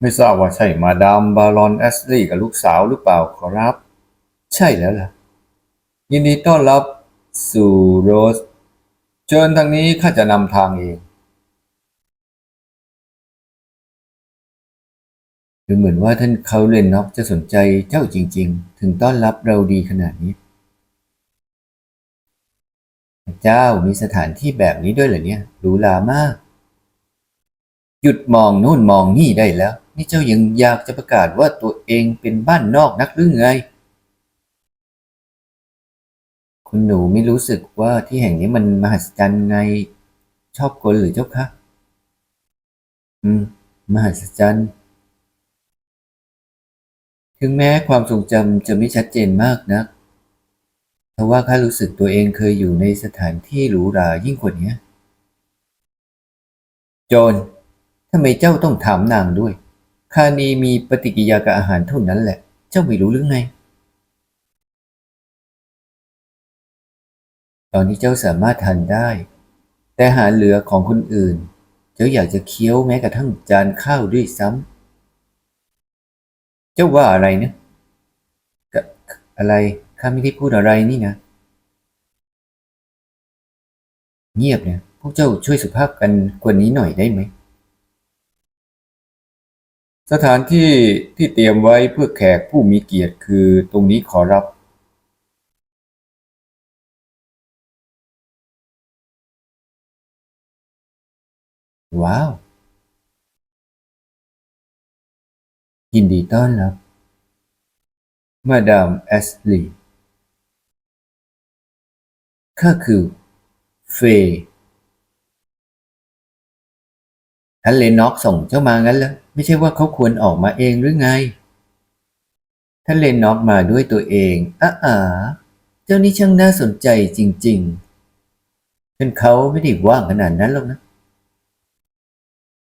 ไม่ทราบว่าใช่มาดามบารอนแอสลีย์กับลูกสาวหรือเปล่าขอรับ ใช่แล้วล่ะ ยินดีต้อนรับสู่โรส เชิญทางนี้ข้าจะนำทางเองดูเหมือนว่าท่านเขาเลนน็อกจะสนใจเจ้าจริง ๆ ถึงต้อนรับเราดีขนาดนี้ เจ้ามีสถานที่แบบนี้ด้วยเหรอเนี่ยหรูหรามาก หยุดมองโน่นมองนี่ได้แล้ว นี่เจ้ายังอยากจะประกาศว่าตัวเองเป็นบ้านนอกนักหรือไง คุณหนูไม่รู้สึกว่าที่แห่งนี้มันมหัศจรรย์ไง ชอบกลหรือเจ้าคะ อืม มหัศจรรย์ ถึงแม้ความทรงจำจะไม่ชัดเจนมากนะักแต่ว่าข้ารู้สึกตัวเองเคยอยู่ในสถานที่หรูหรายิ่งกว่านี้โจนทำไมเจ้าต้องถามนางด้วย คานีมีปฏิกิริยากับอาหารเท่านั้นแหละ เจ้าไม่รู้หรือไง ตอนนี้เจ้าสามารถทานได้ แต่อาหารเหลือของคนอื่น เจ้าอยากจะเคี้ยวแม้กระทั่งจานข้าวด้วยซ้ำ เจ้าว่าอะไรนะกะอะไร ข้าไม่ได้พูดอะไรนี่นะ เงียบเนี่ย พวกเจ้าช่วยสุภาพกันกว่านี้หน่อยได้ไหม สถานที่ที่เตรียมไว้เพื่อแขกผู้มีเกียรติคือตรงนี้ขอรับ ว้าว ยินดีต้อนรับ มาดามแอสลีข้าคือเฟย์ท่านเลน็อกส่งเจ้ามางั้นแล้ว ไม่ใช่ว่าเขาควรออกมาเองหรือไง ท่านเลนน็อกมาด้วยตัวเองอ้าอาเจ้านี่ช่างน่าสนใจจริงๆท่านเขาไม่ได้ว่างขนาดนั้นหรอกนะ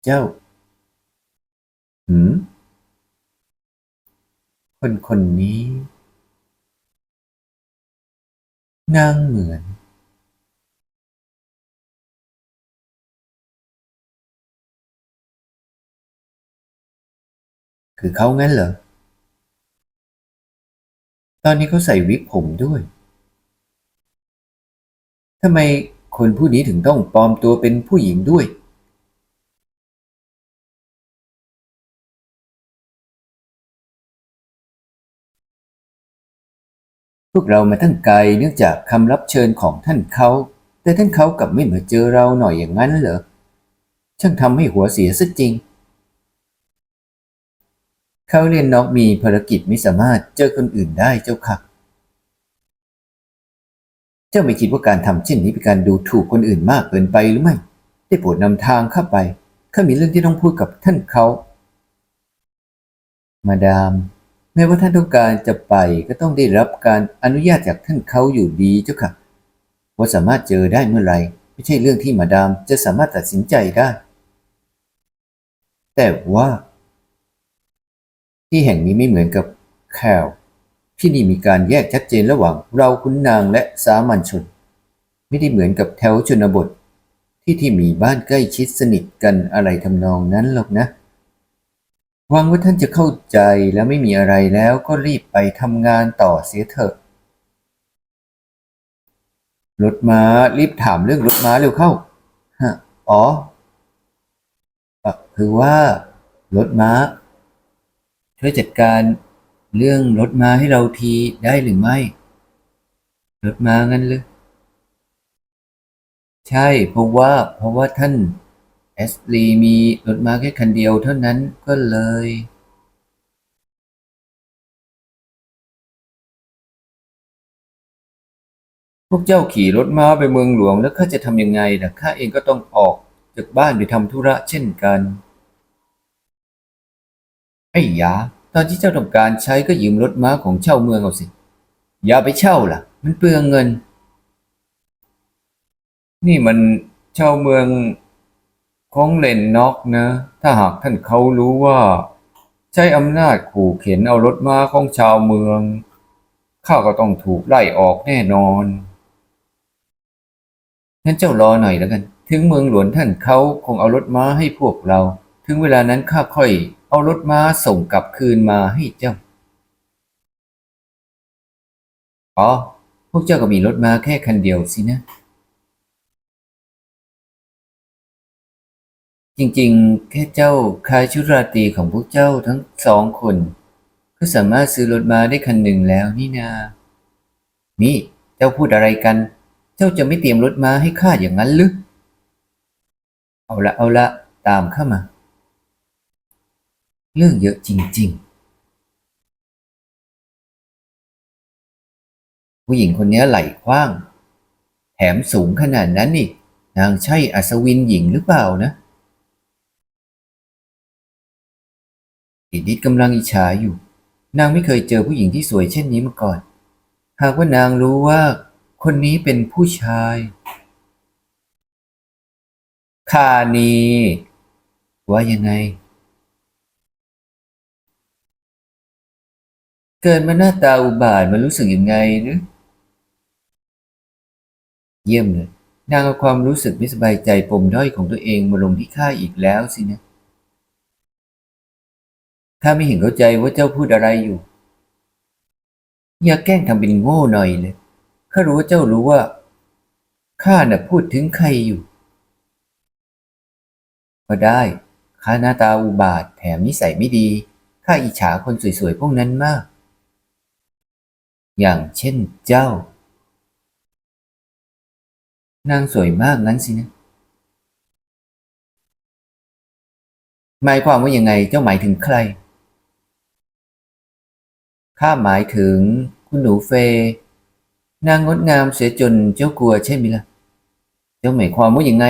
เจ้า หืม คนคนนี้ นางเหมือน คือเขางั้นเหรอ ตอนนี้เขาใส่วิกผมด้วยทำไมคนผู้นี้ถึงต้องปลอมตัวเป็นผู้หญิงด้วย พวกเรามาตั้งไกลเนื่องจากคำรับเชิญของท่านเขา แต่ท่านเขากลับไม่มาเจอเราหน่อยอย่างนั้นเหรอ ช่างทำให้หัวเสียซะจริง เขาเรียนน็อกมีภารกิจไม่สามารถเจอคนอื่นได้เจ้าค่ะ เจ้าไม่คิดว่าการทำเช่นนี้เป็นการดูถูกคนอื่นมากเกินไปหรือไม่ ได้โปรดนำทางข้าไปข้ามีเรื่องที่ต้องพูดกับท่านเขา มาดาม แม้ว่าท่านต้องการจะไปก็ต้องได้รับการอนุญาตจากท่านเขาอยู่ดีเจ้าค่ะ ว่าสามารถเจอได้เมื่อไหร่ไม่ใช่เรื่องที่มาดามจะสามารถตัดสินใจได้ แต่ว่า ที่แห่งนี้ไม่เหมือนกับแคลที่นี่มีการแยกชัดเจนระหว่างเราคุณนางและสามัญชน ไม่ได้เหมือนกับแถวชนบท ที่ที่มีบ้านใกล้ชิดสนิทกันอะไรทำนองนั้นหรอกนะหวังว่าท่านจะเข้าใจแล้วไม่มีอะไรแล้วก็รีบไปทำงานต่อเสียเถอะรถม้ารีบถามเรื่องรถม้าเร็วเข้าฮะอ๋อเอ่อคือว่ารถม้า ช่วยจัดการเรื่องรถม้าให้เราทีได้หรือไม่ รถม้างั้นหรือใช่เพราะว่าเพราะว่าท่านแอสลีมีรถม้าแค่คันเดียวเท่านั้นก็เลย พวกเจ้าขี่รถม้าไปเมืองหลวงแล้วข้าจะทำยังไงล่ะข้าเองก็ต้องออกจากบ้านไปทำธุระเช่นกัน ไอ้ยา ตอนที่เจ้าต้องการใช้ก็ยืมรถม้าของเช่าเมืองเอาสิ อย่าไปเช่าล่ะ มันเปลืองเงิน นี่มันเช่าเมืองของเลนน็อกนะ ถ้าหากท่านเขารู้ว่า ใช้อำนาจขู่เข็นเอารถม้าของชาวเมือง ข้าก็ต้องถูกไล่ออกแน่นอนงั้นเจ้ารอหน่อยแล้วกัน ถึงเมืองหลวงท่านเขาคงเอารถม้าให้พวกเรา ถึงเวลานั้นข้าค่อย เอารถม้าส่งกลับคืนมาให้เจ้า อ๋อ พวกเจ้าก็มีรถม้าแค่คันเดียวสินะ จริงๆ แค่เจ้าขายชุดราตรีของพวกเจ้าทั้งสองคน ก็สามารถซื้อรถม้าได้คันหนึ่งแล้วนี่นา นี่ เจ้าพูดอะไรกัน เจ้าจะไม่เตรียมรถม้าให้ข้าอย่างนั้นหรือ เอาละเอาละตามข้ามา เรื่องเยอะจริง ๆ ผู้หญิงคนนี้ไหลกว้าง แถมสูงขนาดนั้นนี่ นางใช่อัศวินหญิงหรือเปล่านะอิดิดกำลังอิจฉาอยู่ นางไม่เคยเจอผู้หญิงที่สวยเช่นนี้มาก่อน หากว่านางรู้ว่าคนนี้เป็นผู้ชายคานีว่ายังไง เกิดมาหน้าตาอุบาทมันรู้สึกยังไงหรือเยี่ยมเลยนางเอาความรู้สึกไม่สบายใจปมด้อยของตัวเองมาลงที่ข้าอีกแล้วสินะข้าไม่เห็นเข้าใจว่าเจ้าพูดอะไรอยู่ อย่าแกล้งทำเป็นโง่หน่อยเลยข้ารู้ว่าเจ้ารู้ว่าข้าน่ะพูดถึงใครอยู่ก็ได้ข้าหน้าตาอุบาทแถมนิสัยไม่ดีข้าอิจฉาคนสวยๆพวกนั้นมาก อย่างเช่นเจ้า นางสวยมากงั้นสินะ หมายความว่ายังไงเจ้าหมายถึงใคร ข้าหมายถึงคุณหนูเฟยนางงดงามเสียจนเจ้ากลัวใช่ไหมล่ะ เจ้าหมายความว่ายังไง